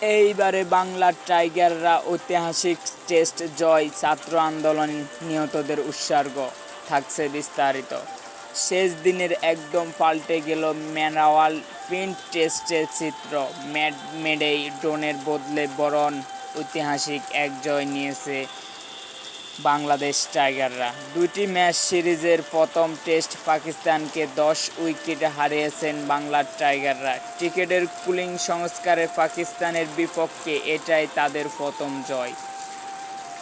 এইবারে বাংলার টাইগাররা ঐতিহাসিক টেস্ট জয় ছাত্র আন্দোলন নিহতদের উৎসর্গ, থাকছে বিস্তারিত। শেষ দিনের একদম পাল্টে গেল ম্যানাওয়াল প্রিন্ট টেস্টের চিত্র। ম্যাড মেডেই ড্রোনের বদলে বরণ ঐতিহাসিক এক জয় নিয়েছে বাংলাদেশ টাইগাররা। দুটি ম্যাচ সিরিজের প্রথম টেস্ট পাকিস্তানকে দশ উইকেটে হারিয়েছেন বাংলার টাইগাররা। ক্রিকেটের কুলিং সংস্কারে পাকিস্তানের বিপক্ষে এটাই তাদের প্রথম জয়।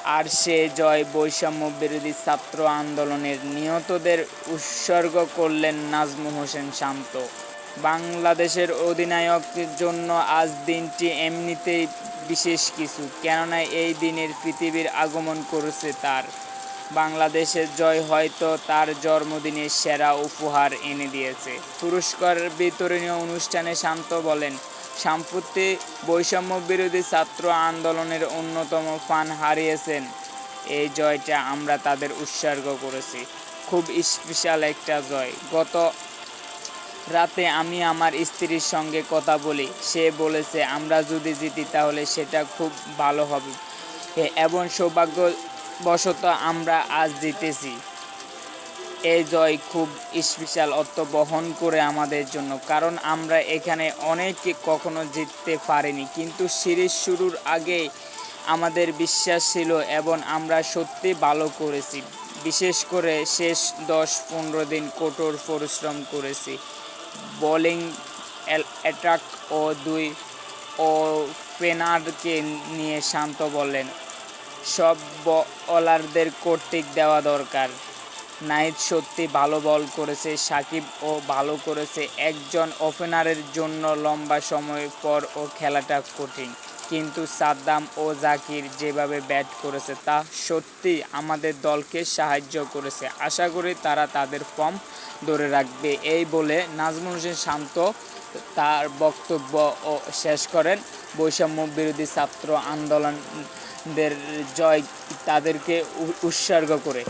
আর সে জয় বৈষম্য বিরোধী ছাত্র আন্দোলনের নিহতদের উৎসর্গ করলেন নাজমু হোসেন শান্ত। বাংলাদেশের অধিনায়কের জন্য আজ দিনটি এমনিতেই বিশেষ কিছু, কেননা এই দিনের পৃথিবীর আগমন করেছে তার। বাংলাদেশের জয় হয়তো তার জন্মদিনের সেরা উপহার এনে দিয়েছে। পুরস্কার বিতরণী অনুষ্ঠানে শান্ত বলেন সাম্প্রতি বৈষম্য বিরোধী ছাত্র আন্দোলনের অন্যতম ফান হারিয়েছেন। এই জয়টা আমরা তাদের উৎসর্গ করেছি। খুব স্পেশাল একটা জয়। গত রাতে আমি আমার স্ত্রীর সঙ্গে কথা বলি। সে বলেছে, আমরা যদি জিতি তাহলে সেটা খুব ভালো হবে। এবং সৌভাগ্যবশত আমরা আজ জিতেছি। এই জয় খুব স্পেশাল অর্থ বহন করে আমাদের জন্য। কারণ আমরা এখানে অনেকে কখনো জিততে পারিনি। কিন্তু সিরিজ শুরুর আগে আমাদের বিশ্বাস ছিল এবং আমরা সত্যি ভালো করেছি। বিশেষ করে শেষ দশ পনেরো দিন কঠোর পরিশ্রম করেছি। বোলিং অ্যাটাক ও দুই ও পেনারকে নিয়ে শান্ত বললেন, সব বলারদের কর্তৃক দেওয়া দরকার। নাইট সত্যি ভালো বল করেছে, সাকিব ও ভালো করেছে। একজন ওপেনারের জন্য লম্বা সময় পর ও খেলাটা কঠিন। কিন্তু সাদ্দাম ও জাকির যেভাবে ব্যাট করেছে, তা সত্যি আমাদের দলকে সাহায্য করেছে। আশা করি তারা তাদের ফর্ম ধরে রাখবে। এই বলে নাজমুল হোসেন শান্ত তার বক্তব্য শেষ করেন। বৈষম্য বিরোধী ছাত্র আন্দোলনদের জয় তাদেরকে উৎসর্গ করে।